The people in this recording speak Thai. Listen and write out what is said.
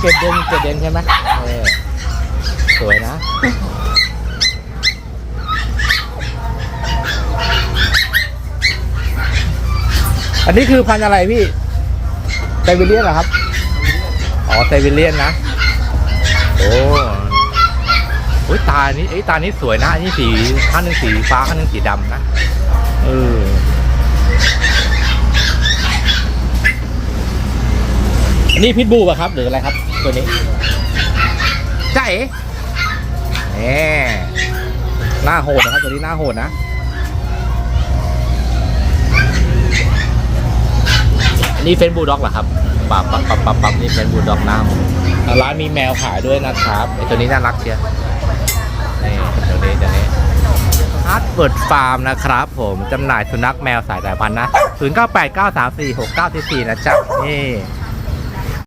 เกรดเดนเกรดเดนใช่ไหมเออสวยนะอันนี้คือพันธุ์อะไรพี่ไซบีเรียนเหรอครับ อ๋อไซบีเรียนนะ โอ้โอ้ยตานี้ไอ้ตานี้สวยนะอันนี้สีข้างหนึ่งสีฟ้าข้างหนึ่งสีดำนะ เออ นนี้พิทบูป่ะครับ หรืออะไรครับ ตัวนี้ใช่เอ๋หน้าโหดนะครับ ตัวนี้หน้าโหดนะอันนี้เฟนบูลด็อกเหรอครับปับปับปับปับปับนี่เฟนบูลด็อกหน้าโหดร้านมีแมวขายด้วยนะครับไอตัวนี้น่ารักเชียวนี่ตัวนี้ตัวนี้ฮาร์ดเวิร์ดฟาร์มนะครับ ผมจำหน่ายสุนัขแมวสายสายพันธุ์นะ 0 9 8 9 3 4 6 9 4 4นะจ๊ะนี่